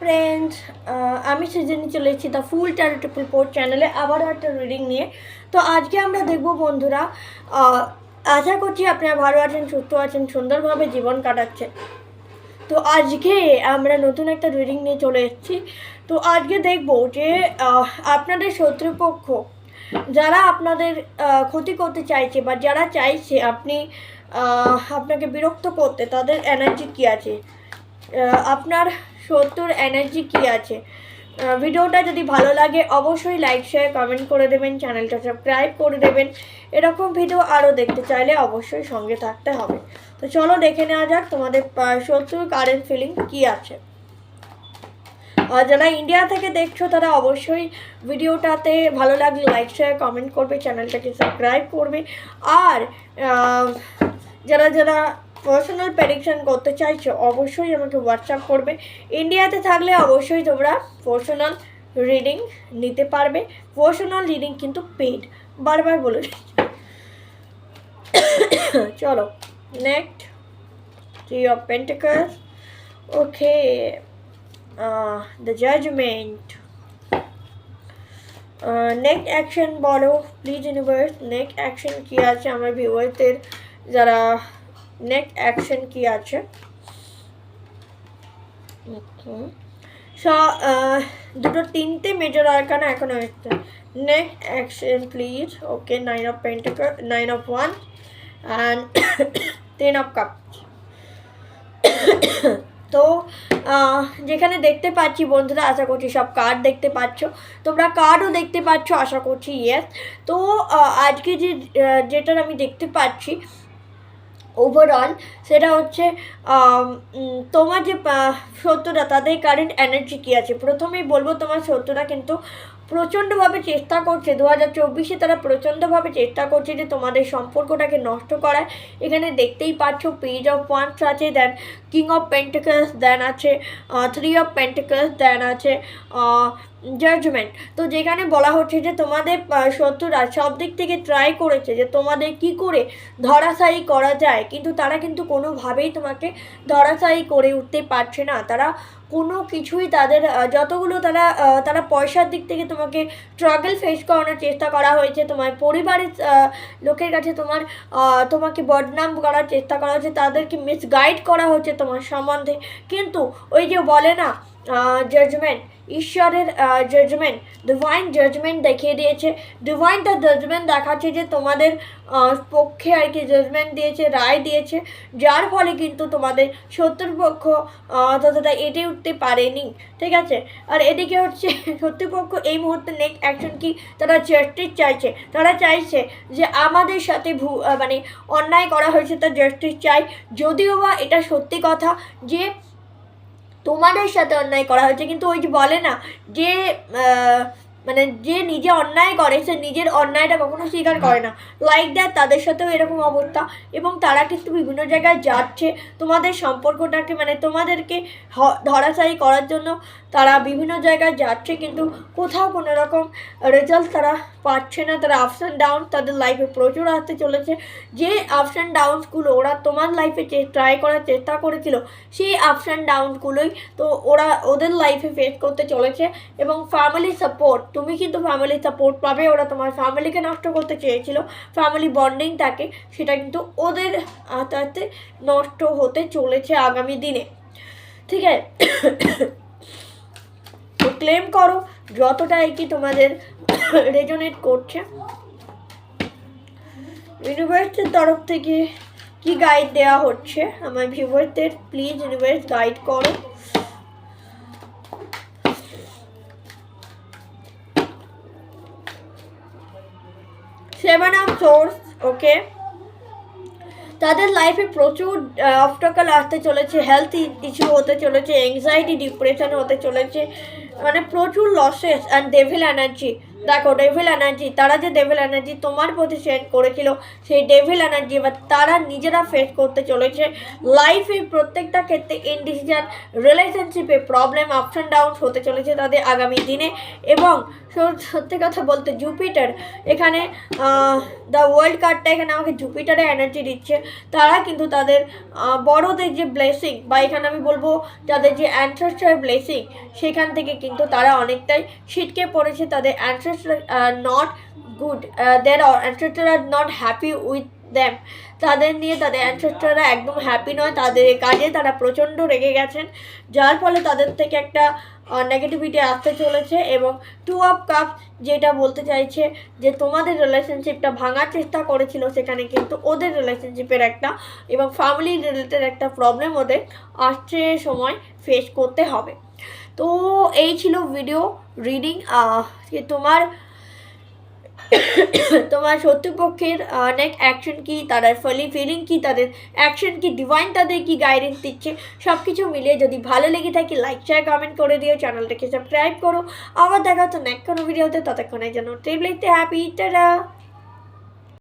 Friends আমি সেজন্য চলে এসেছি the fool tarot triple four চ্যানেলে আবারও একটা রিডিং নিয়ে। তো আজকে আমরা দেখব বন্ধুরা আশা করছি আপনারা ভালো আছেন, সুস্থ আছেন, সুন্দরভাবে জীবন কাটাচ্ছেন। তো আজকে আমরা নতুন একটা রিডিং নিয়ে চলে এসেছি। তো আজকে দেখব যে আপনাদের শত্রুপক্ষ, যারা আপনাদের ক্ষতি করতে চাইছে বা যারা চাইছে আপনি আপনাকে বিরক্ত করতে, তাদের এনার্জি কী আছে? আপনার শত্রুর এনার্জি কী আছে? ভিডিওটা যদি ভালো লাগে, অবশ্যই লাইক শেয়ার কমেন্ট করে দেবেন চ্যানেলটা সাবস্ক্রাইব করে দেবেন। এরকম ভিডিও আরও দেখতে চাইলে অবশ্যই সঙ্গে থাকতে হবে। তো চলো দেখে নেওয়া যাক তোমাদের সত্তর কারেন্ট ফিলিং কী আছে। আর যারা ইন্ডিয়া থেকে দেখছ, তারা অবশ্যই ভিডিওটাতে ভালো লাগলে লাইক শেয়ার কমেন্ট করবে চ্যানেলটাকে সাবস্ক্রাইব করবে। আর যারা যারা পার্সোনাল প্রেডিকশন করতে চাইছো, অবশ্যই আমাকে হোয়াটসঅ্যাপ করবে। ইন্ডিয়াতে থাকলে অবশ্যই তোমরা পার্সোনাল রিডিং নিতে পারবে। পার্সোনাল রিডিং কিন্তু পেড বারবার বলে। চলো next three of pentacles okay the judgement next action বলো প্লিজ ইউনিভার্স নেক্সট অ্যাকশন কী আছে? আমার ভিউয়ারদের যারা নেক্সট অ্যাকশন কী আছে? সো দুটো তিনটে মেজর আরকানা এখন হচ্ছে next action please okay nine of pentacles nine of one and ten of cup তো আহ, যেখানে দেখতে পাচ্ছি বন্ধুরা আশা করছি সব কার্ড দেখতে পাচ্ছ। তোমরা কার্ডও দেখতে পাচ্ছ আশা করছি ইয়েস তো আহ, আজকে যে যেটার আমি দেখতে পাচ্ছি ওভারঅল সেটা হচ্ছে তোমার যে শত্রুরা তাদের কারেন্ট এনার্জি কী আছে? প্রথমেই বলব তোমার শত্রুরা কিন্তু প্রচণ্ডভাবে চেষ্টা করছে দু হাজার চব্বিশে তারা প্রচণ্ডভাবে চেষ্টা করছে যে তোমাদের সম্পর্কটাকে নষ্ট করার। এখানে দেখতেই পাচ্ছ পেজ অফ ওয়ান্স আছে then king of pentacles then আছে থ্রি অফ পেন্টিকালস দেন আছে জাজমেন্ট তো যেখানে বলা হচ্ছে যে তোমাদের শত্রুরা সব দিক থেকে ট্রাই করেছে যে তোমাদের কি করে ধরাশায়ী করা যায়, কিন্তু তারা কিন্তু কোনোভাবেই তোমাকে ধরাশায়ী করে উঠতে পারছে না। তারা কোনো কিছুই তাদের যতগুলো তারা তারা পয়সার দিক থেকে তোমাকে স্ট্রাগল ফেস করানোর চেষ্টা করা হয়েছে, তোমার পরিবারের লোকের কাছে তোমার তোমাকে বদনাম করার চেষ্টা করা হয়েছে, তাদেরকে মিসগাইড করা হচ্ছে তোমার সম্বন্ধে। কিন্তু ওই যে বলে না জাজমেন্ট ঈশ্বরের জাজমেন্ট ডিভাইন জাজমেন্ট দেখিয়ে দিয়েছে। ডিভাইন দ্য জাজমেন্ট দেখাচ্ছে যে তোমাদের পক্ষে আর কি জাজমেন্ট দিয়েছে রায় দিয়েছে। যার ফলে কিন্তু তোমাদের শত্রুপক্ষ আহ, ততটা এটে উঠতে পারেনি। ঠিক আছে? আর এদিকে হচ্ছে শত্রুপক্ষ এই মুহূর্তে নেক্সট অ্যাকশন কি? তারা জাস্টিস চাইছে। তারা চাইছে যে আমাদের সাথে ভু মানে অন্যায় করা হয়েছে তার জাস্টিস চাই। যদিও বা এটা সত্যি কথা যে তোমাদের সাথে অন্যায় করা হয়েছে। কিন্তু ওই যে বলে না, যে মানে যে নিজে অন্যায় করে, সে নিজের অন্যায়টা কখনো স্বীকার করে না। লাইক দ্যাট তাদের সাথেও এরকম অবস্থা। এবং তারা কিন্তু বিভিন্ন জায়গায় যাচ্ছে। তোমাদের সম্পর্কটাকে মানে তোমাদেরকে ধরাশায়ী করার জন্য তারা বিভিন্ন জায়গায় যাচ্ছে, কিন্তু কোথাও কোনো রকম রেজাল্ট তারা পাচ্ছে না। তারা আপস অ্যান্ড ডাউন তাদের লাইফে প্রচুর আসতে চলেছে। যে আপস অ্যান্ড ডাউনসগুলো ওরা তোমার লাইফে ট্রাই করার চেষ্টা করেছিল, সেই আপস অ্যান্ড ডাউনগুলোই তো ওরা ওদের লাইফে ফেস করতে চলেছে। এবং ফ্যামিলি সাপোর্ট তুমি কিন্তু ফ্যামিলি সাপোর্ট পাবে, ওরা তোমার ফ্যামিলিকে নষ্ট করতে চেয়েছিল। ফ্যামিলি বন্ডিংটাকে সেটা কিন্তু ওদের আস্তে আস্তে নষ্ট হতে চলেছে আগামী দিনে। ঠিক আছে? তো ক্লেম করো, যতটা কি তোমাদের রেজনেট করছে। ইউনিভার্সিটির তরফ থেকে কি গাইড দেওয়া হচ্ছে? আমার ভিউয়ারদের প্লিজ ইউনিভার্স গাইড করো। সেভেন অফ সোর্স ওকে তাদের লাইফে প্রচুর অবস্টাকল আসতে চলেছে হেলথ ইস্যু হতে চলেছে এংজাইটি ডিপ্রেশন হতে চলেছে মানে প্রচুর লসেস অ্যান্ড ডেভিল এনার্জি দেখো ডেভিল এনার্জি তারা যে ডেভিল এনার্জি তোমার প্রতি সেন্ড করেছিল, সেই ডেভিল এনার্জি এবার তারা নিজেরা ফেস করতে চলেছে। লাইফে প্রত্যেকটা ক্ষেত্রে ইনডিসিশন রিলেশনশিপে প্রবলেম আপস অ্যান্ড ডাউন হতে চলেছে তাদের আগামী দিনে। এবং সত্যি কথা বলতে জুপিটার এখানে দ্য ওয়ার্ল্ড কার্ডটা এখানে আমাকে জুপিটারে এনার্জি দিচ্ছে। তারা কিন্তু তাদের বড়দের যে ব্লেসিং বা এখানে আমি বলব তাদের যে অ্যানসেস্টার ব্লেসিং সেখান থেকে কিন্তু তারা অনেকটাই ছিটকে পড়েছে। তাদের অ্যানসেস্টার নট গুড দের অ্যানসেস্টার আর নট হ্যাপি উইথ দ্যাম তাদের নিয়ে তাদের অ্যানসেস্টাররা একদম হ্যাপি নয়। তাদের কাজে তারা প্রচণ্ড রেগে গেছেন। যার ফলে তাদের থেকে একটা নেগেটিভিটি আসতে চলেছে এবং টু অফ কাপ যেটা বলতে চাইছে যে তোমাদের রিলেশনশিপটা ভাঙার চেষ্টা করেছিল, সেখানে কিন্তু ওদের রিলেশনশিপের একটা এবং ফ্যামিলি রিলেটেড একটা প্রবলেম ওদের আসছে সময় ফেস করতে হবে। তো এই ছিল ভিডিও রিডিং তোমার তোমার শত্রুপক্ষের অনেক অ্যাকশন কি, তাদের ফলি ফিলিং কি, তাদের অ্যাকশন কি ডিভাইন তাদের কি গাইডেন্স দিচ্ছে সব কিছু মিলিয়ে যদি ভালো লেগে থাকে লাইক শেয়ার কমেন্ট করে দিও চ্যানেলটাকে সাবস্ক্রাইব করো। আবার দেখা হচ্ছে নেক্সট কোনো ভিডিওতে ততক্ষণের জন্য ট্রিপ লিখতে হ্যাপি টাটা